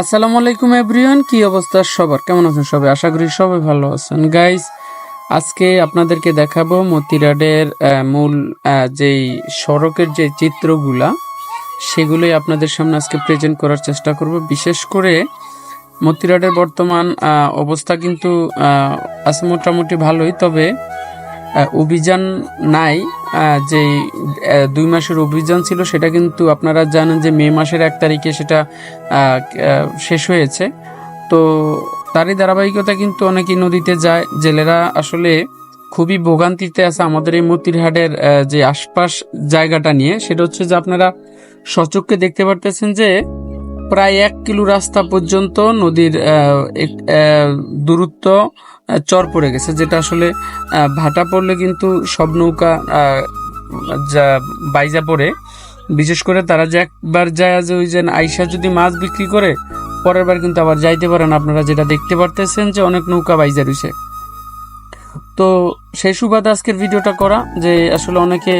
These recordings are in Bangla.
আসসালামু আলাইকুম এভরিওয়ান কি অবস্থা সবার? কেমন আছেন সবাই? আশা করি সবাই ভালো আছেন। গাইস আজকে আপনাদেরকে দেখাবো মতিরাডের মূল যেই সড়কের যে চিত্রগুলা, সেগুলোই আপনাদের সামনে আজকে প্রেজেন্ট করার চেষ্টা করব। বিশেষ করে মতিরাডের বর্তমান অবস্থা কিন্তু আছে মোটামুটি ভালোই। তবে অভিযান নাই যে দুই মাসের অভিযান ছিল, সেটা কিন্তু আপনারা জানেন যে মে মাসের এক তারিখে সেটা শেষ হয়েছে। তো তারই ধারাবাহিকতা কিন্তু অনেকেই নদীতে যায়। জেলেরা আসলে খুবই ভোগান্তিতে আছে আমাদের এই মতিরহাটের যে আশপাশ জায়গাটা নিয়ে। সেটা হচ্ছে যে আপনারা সচক্ষে দেখতে পারতেছেন যে প্রায় এক কিলো রাস্তা পর্যন্ত নদীর দূরত্ব চর পড়ে গেছে, যেটা আসলে ভাটা পড়লে কিন্তু সব নৌকা যা বাইজা পড়ে। বিশেষ করে তারা যে একবার যায় যে ওই যে আইসা যদি মাছ বিক্রি করে, পরের বার কিন্তু আবার যাইতে পারেন আপনারা যেটা দেখতে পারতেছেন যে অনেক নৌকা বাইজা রয়েছে তো সেই সুবাদে আজকের ভিডিওটা করা, যে আসলে অনেকে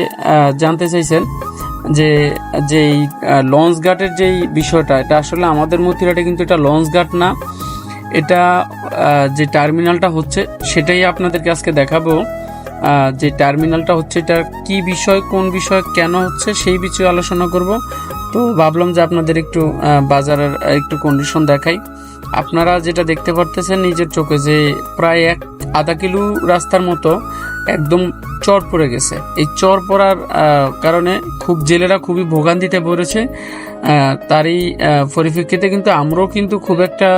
জানতে চাইছেন যে, যেই লঞ্চ গার্ডের যেই বিষয়টা, এটা আসলে আমাদের মতিরাটে কিন্তু এটা লঞ্চ গার্ড না। এটা যে টার্মিনালটা হচ্ছে, সেটাই আপনাদেরকে আজকে দেখাবো। যে টার্মিনালটা হচ্ছে, এটা কি বিষয়, কোন বিষয়, কেন হচ্ছে, সেই বিষয়ে আলোচনা করব। তো ভাবলাম যে আপনাদের একটু বাজারের একটু কন্ডিশন দেখাই। আপনারা যেটা দেখতে পারতেছেন, নিজের চোখে যে প্রায় এক, আধা কিলো রাস্তার মতো একদম চর পড়ে গেছে। এই চর পড়ার কারণে খুব জেলেরা খুবই ভোগান্তিতে পড়েছে। তারই পরিপ্রেক্ষিতে কিন্তু আমরাও কিন্তু খুব একটা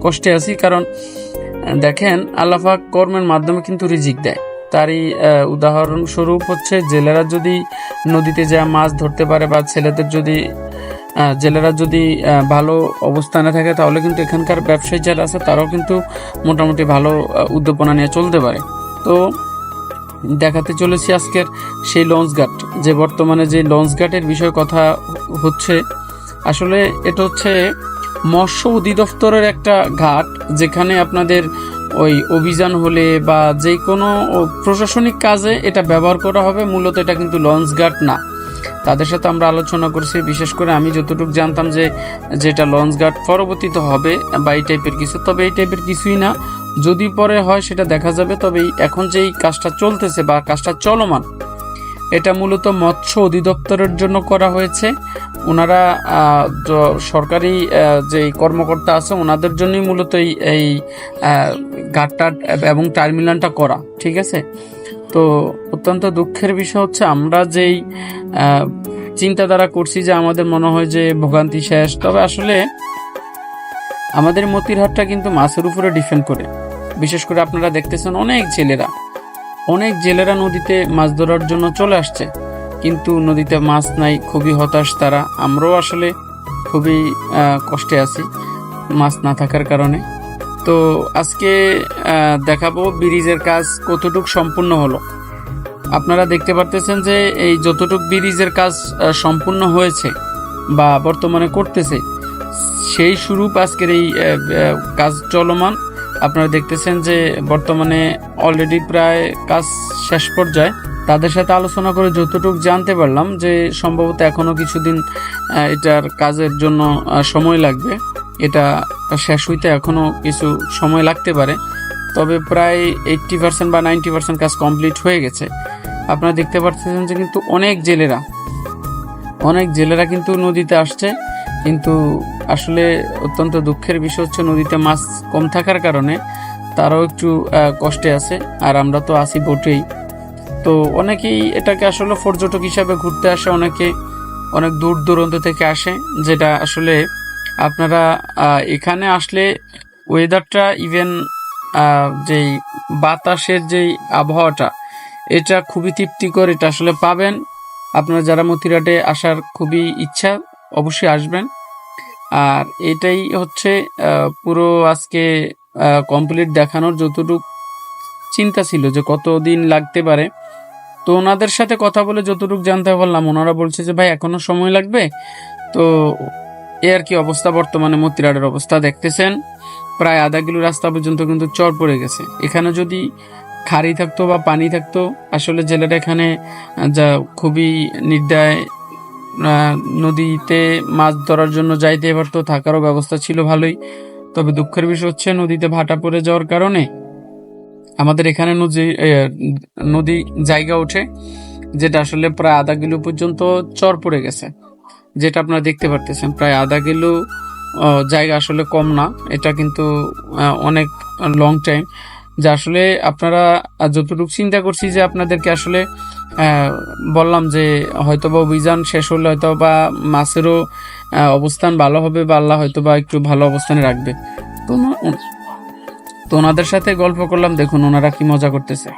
কষ্টে আছি। কারণ দেখেন আল্লাহাক কর্মের মাধ্যমে কিন্তু রিজিক দেয়। তারই উদাহরণস্বরূপ হচ্ছে জেলেরা যদি নদীতে যা মাছ ধরতে পারে বা ছেলেদের যদি জেলেরা যদি ভালো অবস্থানে থাকে তাহলে কিন্তু এখানকার ব্যবসায়ী যারা আছে তারাও কিন্তু মোটামুটি ভালো আহ, উদ্দীপনা নিয়ে চলতে পারে। তো দেখাতে চলেছি আজকের সেই লঞ্চ গার্ড যে বর্তমানে যে লঞ্চ গার্ডের বিষয়ে কথা হচ্ছে, আসলে এটা হচ্ছে মৎস্য অধিদপ্তরের একটা ঘাট, যেখানে আপনাদের ওই অভিযান হলে বা যে কোনো প্রশাসনিক কাজে এটা ব্যবহার করা হবে, মূলত এটা কিন্তু লঞ্চ গার্ড না। তাদের সাথে আমরা আলোচনা করছি। বিশেষ করে আমি যতটুকু জানতাম যে যেটা লঞ্চ গার্ড পরবর্তীতে হবে বা এই টাইপের কিছু, তবে এই টাইপের কিছুই না। যদি পরে হয় সেটা দেখা যাবে, তবে এখন যেই কাজটা চলতেছে বা কাজটা চলমান, এটা মূলত মৎস্য অধিদপ্তরের জন্য করা হয়েছে। ওনারা সরকারি যে কর্মকর্তা আছে, ওনাদের জন্যই মূলত এই ঘাটটা এবং টার্মিনালটা করা, ঠিক আছে? তো অত্যন্ত দুঃখের বিষয় হচ্ছে আমরা যেই চিন্তাধারা করছি যে আমাদের মনে হয় যে ভোগান্তি শেষ, তবে আসলে আমাদের মতিরহাটটা কিন্তু মাছের উপরে ডিপেন্ড করে। বিশেষ করে আপনারা দেখতেছেন অনেক জেলেরা অনেক জেলেরা নদীতে মাছ ধরার জন্য চলে আসছে, কিন্তু নদীতে মাছ নাই, খুবই হতাশ তারা। আমরাও আসলে খুবই কষ্টে আছি মাছ না থাকার কারণে। তো আজকে দেখাবো ব্রিজের কাজ কতটুক সম্পূর্ণ হলো। আপনারা দেখতে পারতেছেন যে এই যতটুক ব্রিজের কাজ সম্পূর্ণ হয়েছে বা বর্তমানে করতেছে, সেই স্বরূপ আজকের এই কাজ চলমান। আপনারা দেখতেছেন যে বর্তমানে অলরেডি প্রায় কাজ শেষ পর্যায়ে। তাদের সাথে আলোচনা করে যতটুকু জানতে পারলাম যে সম্ভবত এখনও কিছুদিন এটার কাজের জন্য সময় লাগবে। এটা শেষ হইতে এখনও কিছু সময় লাগতে পারে, তবে প্রায় এইট্টি পার্সেন্ট বা নাইনটি পার্সেন্ট কাজ কমপ্লিট হয়ে গেছে। আপনারা দেখতে পাচ্ছেন যে কিন্তু অনেক জেলেরা অনেক জেলেরা কিন্তু নদীতে আসছে, কিন্তু আসলে অত্যন্ত দুঃখের বিষয় হচ্ছে নদীতে মাছ কম থাকার কারণে তারাও একটু কষ্টে আছে, আর আমরা তো আসি বোটেই। তো অনেকেই এটাকে আসলে পর্যটক হিসাবে ঘুরতে আসে, অনেকে অনেক দূর দূরান্ত থেকে আসে, যেটা আসলে আপনারা এখানে আসলে ওয়েদারটা ইভেন যেই বাতাসের যেই আবহাওয়াটা, এটা খুবই তৃপ্তিকর, এটা আসলে পাবেন। আপনারা যারা মতিরাটে আসার খুবই ইচ্ছা, অবশ্যই আসবেন। আর এটাই হচ্ছে পুরো আজকে কমপ্লিট দেখানোর যতটুকু চিন্তা ছিল যে কতদিন লাগতে পারে। তো ওনাদের সাথে কথা বলে যতটুকু জানতে পারলাম, ওনারা বলছে যে, ভাই, এখনও সময় লাগবে? তো এ আর কি অবস্থা? বর্তমানে মতিরাটের অবস্থা দেখতেছেন। প্রায় আধা কিলো রাস্তা পর্যন্ত কিন্তু চর পড়ে গেছে। এখানে যদি খাড়ি থাকতো বা পানি থাকতো, আসলে জেলেরা এখানে যা খুবই নির্দায় নদীতে মাছ ধরার জন্য যাইতে এবার তো থাকারও ব্যবস্থা ছিল ভালোই। তবে দুঃখের বিষয় হচ্ছে নদীতে ভাটা পড়ে যাওয়ার কারণে আমাদের এখানে নদী নদী জায়গা ওঠে, যেটা আসলে প্রায় আধা কিলো পর্যন্ত চর পড়ে গেছে। যেটা আপনারা দেখতে পারতেছেন, প্রায় আধা কিলো জায়গা আসলে কম না। এটা কিন্তু অনেক লং টাইম যা আসলে আপনারা যতটুকু চিন্তা করছি যে আপনাদেরকে আসলে বললাম যে হয়তোবা অভিযান শেষ হলে হয়তো বা মাছেরও অবস্থান ভালো হবে বা আল্লাহ হয়তো বা একটু ভালো অবস্থানে রাখবে। তো তো ওনাদের সাথে গল্প করলাম, দেখুন ওনারা কি মজা করতেছে।